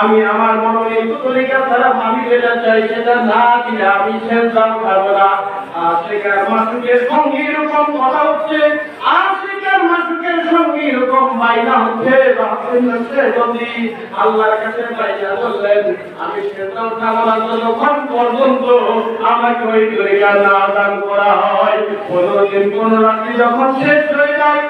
আমি আমার মনে এই তরিকা আমি যেটা চাই, সেটা না দিলে আমি সেজদা খাব না। আশিকার মাসুকের সঙ্গে এরকম কথা হচ্ছে আশিকার মাসুকের সঙ্গে এরকম মাইনা হচ্ছে আমি সেটাও আমাকে ওই তরিকা না দান করা হয়, পনেরো দিন রাত্রি যখন শেষ হয়ে যায়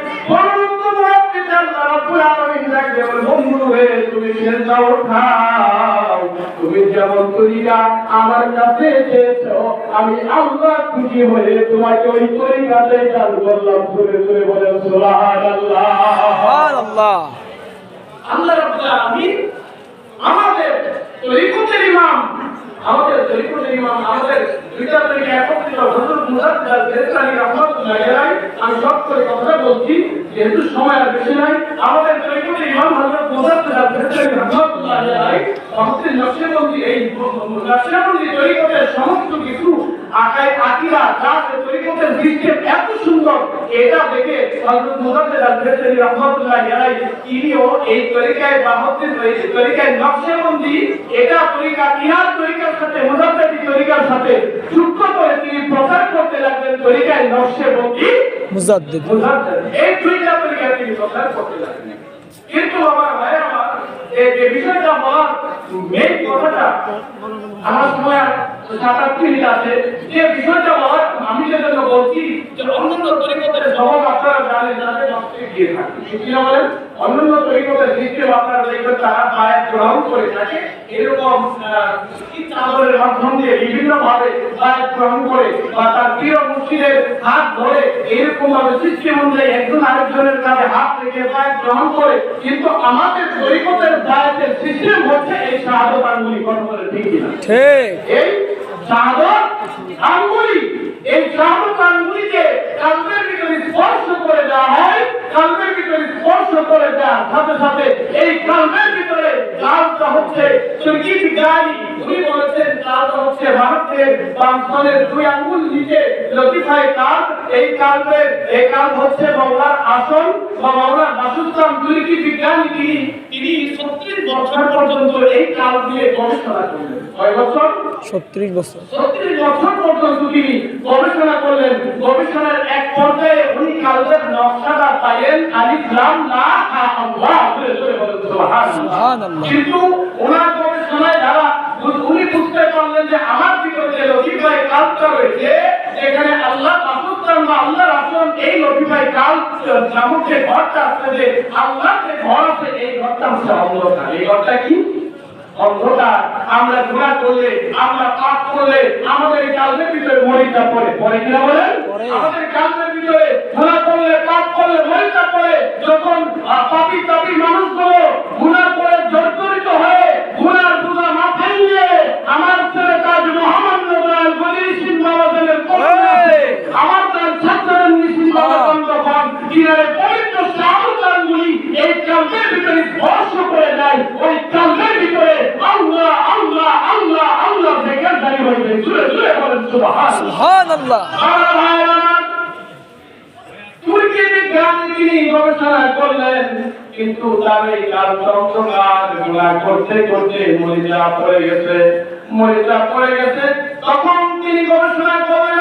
তুমি সেজদা উঠাও তুমি যেমন তরিকা আমার কাছে এসেছ আমি আল্লাহ খুশি হয়ে তোমাকে ওই তরিকাতে চালু করলাম। সুবহানাল্লাহ। সুবহানাল্লাহ। আল্লাহ রাব্বুল আলামিন আমাদের তরিকতের ইমাম আমাদের তরিকতের ইমাম আমাদের দুইটা তরিকা একত্রিত হযরত মুজাদ্দাদ বেসানি রাহমাতুল্লাহি আলাইহি আমি সব করে কথা বলছি যেহেতু সময় আর বেশি নাই আমাদের ইমাম হযরত মুজাদ্দাদ বেসানি রাহমাতুল্লাহি আলাইহি আমাদের এই নকশবন্দি তরিকতের সমস্ত কিছু আকায় আকিরা যা তরিকতের সিস্টেম এত সুন্দর এটা দেখে হযরত মুজাদ্দাদ বেসানি রাহমাতুল্লাহি আলাইহি তিনিও এই তরিকায় বা হচ্ছে তরিকায় নকশবন্দি এটা তরিকা কিনার তরিকার সাথে মুজাদ্দাদি তরিকার সাথে যুক্ত করে তিনি প্রচার করতে লাগলেন তরিকায় নকশবন্দি মুজাদ্দিদ। মুজাদ্দাদি। এই দুইটা তরিকা তিনি প্রচার করতে লাগলেন। কিন্তু আমার যে বিষয়টা বলার মেইন কথাটা আমার সময় আর সাত আছে যে বিষয়টা বলার আমি সেজন্য বলছি যে অন্যান্য তরিকতের জবাব আপনারা জানেন যাদের নকশে গিয়ে থাকে। ঠিক বলেন? অন্যান্য তরিকতের সিস্টেম আপনারা দেখবেন তারা বায়াত গ্রহণ করে থাকে। এরকম চাদরের মাধ্যম দিয়ে বিভিন্ন ভাবে গ্রহণ করে বা তার প্রিয় মুর্শিদের হাত ধরে এরকম ভাবে সিস্টেম অনুযায়ী একজন আরেকজনের কাছে হাত রেখে বায়াত গ্রহণ করে। কিন্তু আমাদের তরিকতের বায়াতের সিস্টেম হচ্ছে এই শাহাদত আঙ্গুলি কথা বলে ঠিক কিনা? ঠিক। এই শাহাদত আঙ্গুলি এই শাহাদত আঙ্গুলিকে কালবের ভিতরে স্পর্শ করে দেওয়া হয় কালবের ভিতরে স্পর্শ করে দেওয়ার সাথে সাথে এই কালবের ভিতরে লালটা হচ্ছে সংগীত গাড়ি উনি বলেছেন হচ্ছে ভারতের দুই আঙ্গুল নিচে কাল এই কালবের এই কাল হচ্ছে বাংলার আসন বা বাংলার বাসস্থান তুর্কি বিজ্ঞানী। তিনি তিনি বছর পর্যন্ত এই কাল দিয়ে গবেষণা করলেন। কয় বছর? ছত্রিশ বছর। ছত্রিশ বছর পর্যন্ত তিনি গবেষণা করলেন। গবেষণার এক পর্যায়ে উনি কালবের নকশাটা পাইলেন আলিফ লাম লা আল্লাহ। কিন্তু ওনার গবেষণায় যারা উনি বুঝতে পারলেন যে আমার ভিতরে যে লতিফায় কালটা রয়েছে যেখানে আল্লাহ বাসস্থান বা আল্লাহ রাসূল এই লতিফায় কাল নামক যে ঘরটা আছে আল্লাহ যে ঘর আছে এই ঘরটা হচ্ছে অন্ধকার। এই ঘরটা কি? অন্ধকার। আমরা গুণা করলে আমরা পাপ করলে আমাদের কালবের ভিতরে মরিচা পড়ে। পরে কিনা বলেন? আমাদের কালবের ভিতরে গুণা করলে পাপ করলে মরিচা পড়ে। যখন পাপি তাপি মানুষগুলো গুণা করে জর্জরিত হয়ে গুণার বোঝা মাথায় নিয়ে আমার ছেলে কাজ মোহাম্মদ নবরাল গলি সিং বাবাদের এই! আমার তার ছাত্রের নিশিন বাবা কিনারে পবিত্র শাহরুখানগুলি এই কালবের ভিতরে স্পর্শ করে দেয়। ওই কালবের ভিতরে আল্লাহ আল্লাহ আল্লাহ আল্লাহ থেকে দাঁড়িয়ে হইবে জুড়ে জুড়ে বলেন সুবহানাল্লাহ। আমার ভাইয়েরা আমার, তুর্কি বিজ্ঞানী তিনি গবেষণা করলেন কিন্তু তার এই কাল চন্দ্রকার গুণা করতে করতে মরিচা পড়ে গেছে। মরিচা পড়ে গেছে। তখন তিনি গবেষণা করলেন